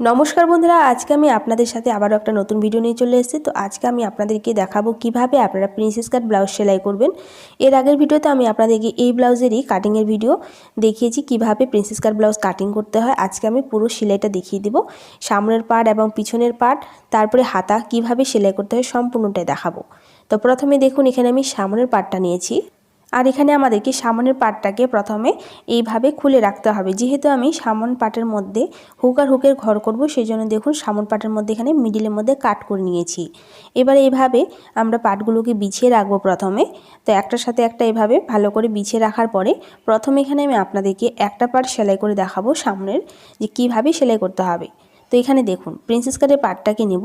নমস্কার বন্ধুরা, আজকে আমি আপনাদের সাথে আবারও একটা নতুন ভিডিও নিয়ে চলে এসেছি। তো আজকে আমি আপনাদেরকে দেখাবো কীভাবে আপনারা প্রিন্সেস কাট ব্লাউজ সেলাই করবেন। এর আগের ভিডিওতে আমি আপনাদেরকে এই ব্লাউজেরই কাটিংয়ের ভিডিও দেখিয়েছি কীভাবে প্রিন্সেস কাট ব্লাউজ কাটিং করতে হয়। আজকে আমি পুরো সেলাইটা দেখিয়ে দিব। সামনের পার্ট এবং পিছনের পার্ট তারপরে হাতা কীভাবে সেলাই করতে হয় সম্পূর্ণটাই দেখাবো। তো প্রথমে দেখুন, এখানে আমি সামনের পার্টটা নিয়েছি। আর এখানে আমাদেরকে সামনের পাটটাকে প্রথমে এইভাবে খুলে রাখতে হবে। যেহেতু আমি সামন পাটের মধ্যে হুক আর হুকের ঘর করব সেই জন্য দেখুন সামন পাটের মধ্যে এখানে মিডিলের মধ্যে কাট করে নিয়েছি। এবার এইভাবে আমরা পাটগুলোকে বিছিয়ে রাখব প্রথমে। তো একটার সাথে একটা এভাবে ভালো করে বিছিয়ে রাখার পরে প্রথমে এখানে আমি আপনাদেরকে একটা পাট সেলাই করে দেখাবো সামনের যে কীভাবে সেলাই করতে হবে। তো এখানে দেখুন প্রিন্সেস কাটের পাটটাকে নেব।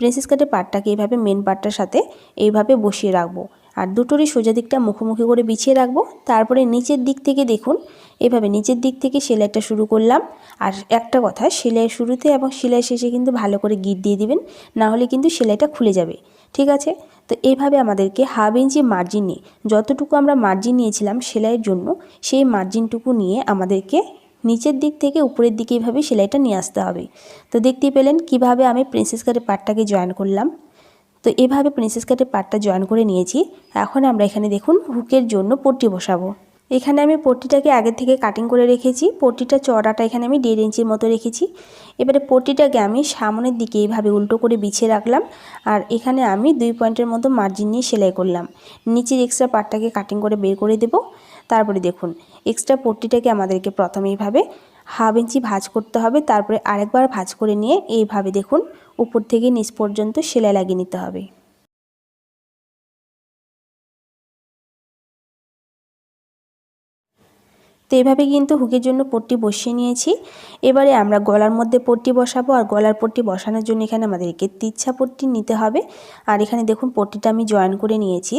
প্রিন্সেস কাটের পাটটাকে এইভাবে মেন পাটটার সাথে এইভাবে বসিয়ে রাখব। আর দুটোরই সোজা দিকটা মুখোমুখি করে বিছিয়ে রাখব। তারপরে নিচের দিক থেকে দেখুন, এভাবে নিচের দিক থেকে সেলাইটা শুরু করলাম। আর একটা কথা, সেলাইয়ের শুরুতে এবং সেলাই শেষে কিন্তু ভালো করে গিট দিয়ে দিবেন, না হলে কিন্তু সেলাইটা খুলে যাবে। ঠিক আছে? তো এইভাবে আমাদেরকে হাফ ইঞ্চি মার্জিন নিয়ে, যতটুকু আমরা মার্জিন নিয়েছিলাম সেলাইয়ের জন্য, সেই মার্জিনটুকু নিয়ে আমাদেরকে নিচের দিক থেকে উপরের দিকে এইভাবে সেলাইটা নিয়ে আসতে হবে। তো দেখতেই পেলেন কীভাবে আমি প্রিন্সেস কাটের পাটটাকে জয়েন করলাম। তো এভাবে প্রিন্সেস কাটের পাটটা জয়েন করে নিয়েছি। এখন আমরা এখানে দেখুন হুকের জন্য পট্টি বসাবো। এখানে আমি পট্টিটাকে আগে থেকে কাটিং করে রেখেছি। পট্টিটা চড়াটা এখানে আমি দেড় ইঞ্চির মতো রেখেছি। এবারে পট্টিটাকে আমি সামনের দিকে এইভাবে উল্টো করে বিছিয়ে রাখলাম। আর এখানে আমি দুই পয়েন্টের মতো মার্জিন নিয়ে সেলাই করলাম। নিচের এক্সট্রা পাটটাকে কাটিং করে বের করে দেব। তারপরে দেখুন এক্সট্রা পট্টিটাকে আমাদেরকে প্রথমে এইভাবে হাফ ইঞ্চি ভাজ করতে হবে। তারপরে আরেকবার ভাজ করে নিয়ে এইভাবে দেখুন উপর থেকে নিচ পর্যন্ত সেলাই লাগিয়ে নিতে হবে। তো এভাবে কিন্তু হুকের জন্য পট্টি বসিয়ে নিয়েছি। এবারে আমরা গলার মধ্যে পট্টি বসাবো আর গলার পট্টি বসানোর জন্য এখানে আমাদেরকে তিচ্ছা পট্টি নিতে হবে। আর এখানে দেখুন পট্টিটা আমি জয়েন করে নিয়েছি।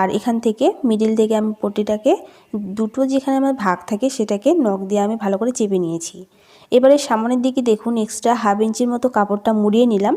আর এখান থেকে মিডিল থেকে আমি পট্টিটাকে দুটো যেখানে আমার ভাগ থাকে সেটাকে নখ দিয়ে আমি ভালো করে চেপে নিয়েছি। এবারে সামনের দিকে দেখুন এক্সট্রা হাফ ইঞ্চির মতো কাপড়টা মুড়িয়ে নিলাম।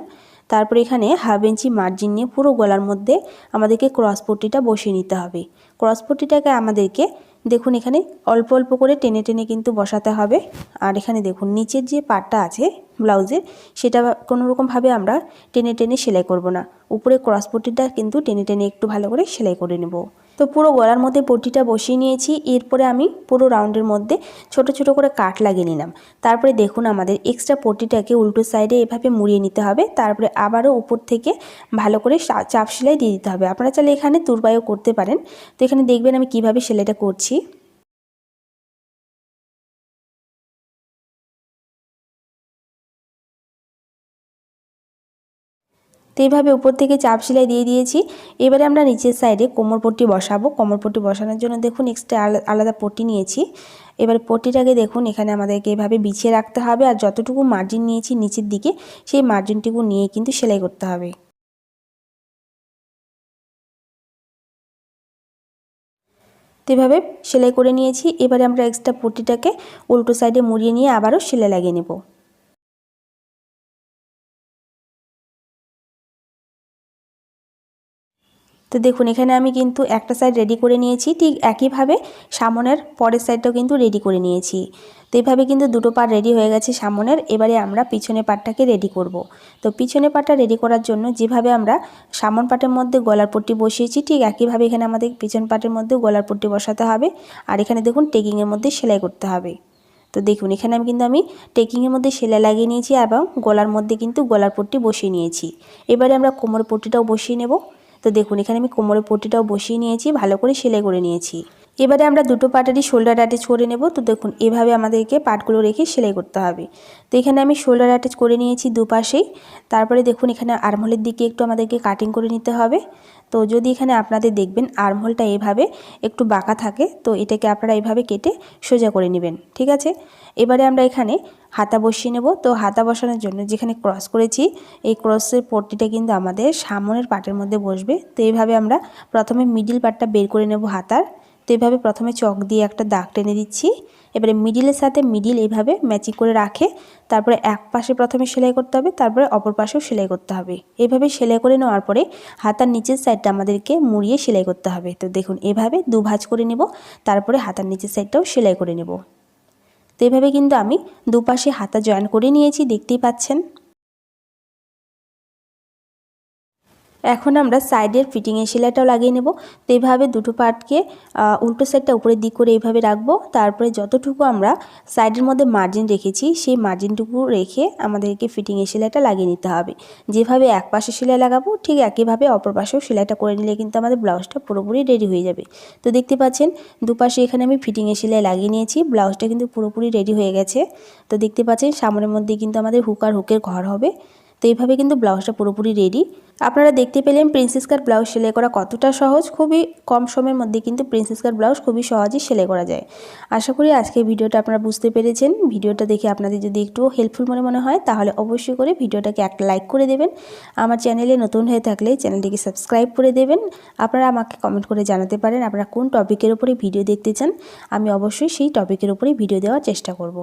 তারপরে এখানে হাফ ইঞ্চি মার্জিন নিয়ে পুরো গলার মধ্যে আমাদেরকে ক্রস পট্টিটা বসিয়ে নিতে হবে। ক্রস পট্টিটাকে আমাদেরকে দেখুন এখানে অল্প অল্প করে টেনে টেনে কিন্তু বসাতে হবে। আর এখানে দেখুন নিচের যে পাটটা আছে ব্লাউজের, সেটা কোনো রকমভাবে আমরা টেনে টেনে সেলাই করব না। উপরে ক্রস পট্টিটা কিন্তু টেনে টেনে একটু ভালো করে সেলাই করে নেব। তো পুরো গলার মধ্যে পটিটা বসিয়ে নিয়েছি। এরপরে আমি পুরো রাউন্ডের মধ্যে ছোট ছোট করে কাট লাগিয়ে নিলাম। তারপরে দেখুন আমাদের এক্সট্রা পটিটাকে উল্টো সাইডে এভাবে মুড়িয়ে নিতে হবে। তারপরে আবারও উপর থেকে ভালো করে চাপ সেলাই দিয়ে দিতে হবে। আপনারা চাইলে এখানে তুরবায়ও করতে পারেন। তো এখানে দেখবেন আমি কীভাবে সেলাইটা করছি। তো এইভাবে উপর থেকে চাপ সেলাই দিয়ে দিয়েছি। এবারে আমরা নিচের সাইডে কোমর পট্টি বসাবো। কোমর পট্টি বসানোর জন্য দেখুন এক্সট্রা আলাদা পট্টি নিয়েছি। এবার পট্টিটাকে দেখুন, এখানে আমাদেরকে এভাবে বিছিয়ে রাখতে হবে আর যতটুকু মার্জিন নিয়েছি নিচের দিকে, সেই মার্জিনটুকু নিয়ে কিন্তু সেলাই করতে হবে। তো এভাবে সেলাই করে নিয়েছি। এবারে আমরা এক্সট্রা পট্টিটাকে উল্টো সাইডে মুড়িয়ে নিয়ে আবারও সেলাই লাগিয়ে নেব। তো দেখুন, এখানে আমি কিন্তু একটা সাইড রেডি করে নিয়েছি, ঠিক একইভাবে সামনের পরের সাইডটাও কিন্তু রেডি করে নিয়েছি। তো এইভাবে কিন্তু দুটো পার্ট রেডি হয়ে গেছে সামনের, এবারে আমরা পিছনে পার্টটাকে রেডি করব। তো পিছনে পার্টটা রেডি করার জন্য যেভাবে আমরা সামন পাটের মধ্যে গলার পট্টি বসিয়েছি, ঠিক একইভাবে এখানে আমাদের পিছন পাটের মধ্যে গলার পট্টি বসাতে হবে। আর এখানে দেখুন টেকিংয়ের মধ্যে সেলাই করতে হবে। তো দেখুন, এখানে আমি কিন্তু আমি টেকিংয়ের মধ্যে সেলাই লাগিয়ে নিয়েছি এবং গলার মধ্যে কিন্তু গলার পট্টি বসিয়ে নিয়েছি। এবারে আমরা কোমর পট্টিটাও বসিয়ে নেব। তো দেখুন এখানে আমি কোমরের পট্টিটাও বসিয়ে নিয়েছি ভালো করে সেলাই করে নিয়েছি। এবারে আমরা দুটো পাটারই শোল্ডার অ্যাটাচ করে নেব। তো দেখুন, এভাবে আমাদেরকে পাটগুলো রেখে সেলাই করতে হবে। তো এখানে আমি শোল্ডার অ্যাটাচ করে নিয়েছি দুপাশেই। তারপরে দেখুন, এখানে আর্মহোলের দিকে একটু আমাদেরকে কাটিং করে নিতে হবে। তো যদি এখানে আপনাদের দেখবেন আর্মহোলটা এভাবে একটু বাঁকা থাকে, তো এটাকে আপনারা এভাবে কেটে সোজা করে নেবেন। ঠিক আছে? এবারে আমরা এখানে হাতা বসিয়ে নেব। তো হাতা বসানোর জন্য যেখানে ক্রস করেছি, এই ক্রসের পট্টিটা কিন্তু আমাদের সামনের পাটের মধ্যে বসবে। তো এইভাবে আমরা প্রথমে মিডিল পার্টটা বের করে নেব হাতার। তো এভাবে প্রথমে চক দিয়ে একটা দাগ টেনে দিচ্ছি। এবারে মিডিলের সাথে মিডিল এইভাবে ম্যাচিং করে রাখে। তারপরে এক পাশে প্রথমে সেলাই করতে হবে, তারপরে অপর পাশেও সেলাই করতে হবে। এভাবে সেলাই করে নেওয়ার পরে হাতার নিচের সাইডটা আমাদেরকে মুড়িয়ে সেলাই করতে হবে। তো দেখুন, এভাবে দু ভাজ করে নেব, তারপরে হাতার নিচের সাইডটাও সেলাই করে নেব। তো এভাবে কিন্তু আমি দুপাশে হাতা জয়েন করে নিয়েছি, দেখতেই পাচ্ছেন। এখন আমরা সাইডের ফিটিংয়ের সেলাইটাও লাগিয়ে নেব। তো এইভাবে দুটো পার্টকে উল্টো সাইডটা উপরের দিক করে এইভাবে রাখব। তারপরে যতটুকু আমরা সাইডের মধ্যে মার্জিন রেখেছি, সেই মার্জিনটুকু রেখে আমাদেরকে ফিটিংয়ের সেলাইটা লাগিয়ে নিতে হবে। যেভাবে এক পাশে সেলাই লাগাবো, ঠিক একইভাবে অপর পাশেও সেলাইটা করে নিলে কিন্তু আমাদের ব্লাউজটা পুরোপুরি রেডি হয়ে যাবে। তো দেখতে পাচ্ছেন, দুপাশে এখানে আমি ফিটিংয়ের সেলাই লাগিয়ে নিয়েছি, ব্লাউজটা কিন্তু পুরোপুরি রেডি হয়ে গেছে। তো দেখতে পাচ্ছেন, সামনের মধ্যে কিন্তু আমাদের হুক আর হুকের ঘর হবে। তো এইভাবে কিন্তু ব্লাউজটা পুরোপুরি রেডি আপনারা দেখতে পেলেন প্রিন্সেস কাট ব্লাউজ সেলাই করা কতটা সহজ, খুবই কম সময়ের মধ্যে কিন্তু প্রিন্সেস কাট ব্লাউজ খুবই সহজেই সেলাই করা যায়। আশা করি আজকে ভিডিওটা আপনারা বুঝতে পেরেছেন। ভিডিওটা দেখে আপনাদের যদি একটু হেল্পফুল মনে মনে হয়, তাহলে অবশ্যই করে ভিডিওটাকে একটা লাইক করে দেবেন। আমার চ্যানেলে নতুন হয়ে থাকলে চ্যানেলটিকে সাবস্ক্রাইব করে দেবেন। আপনারা আমাকে কমেন্ট করে জানাতে পারেন আপনারা কোন টপিকের উপরে ভিডিও দেখতে চান। আমি অবশ্যই সেই টপিকের উপরে ভিডিও দেওয়ার চেষ্টা করব।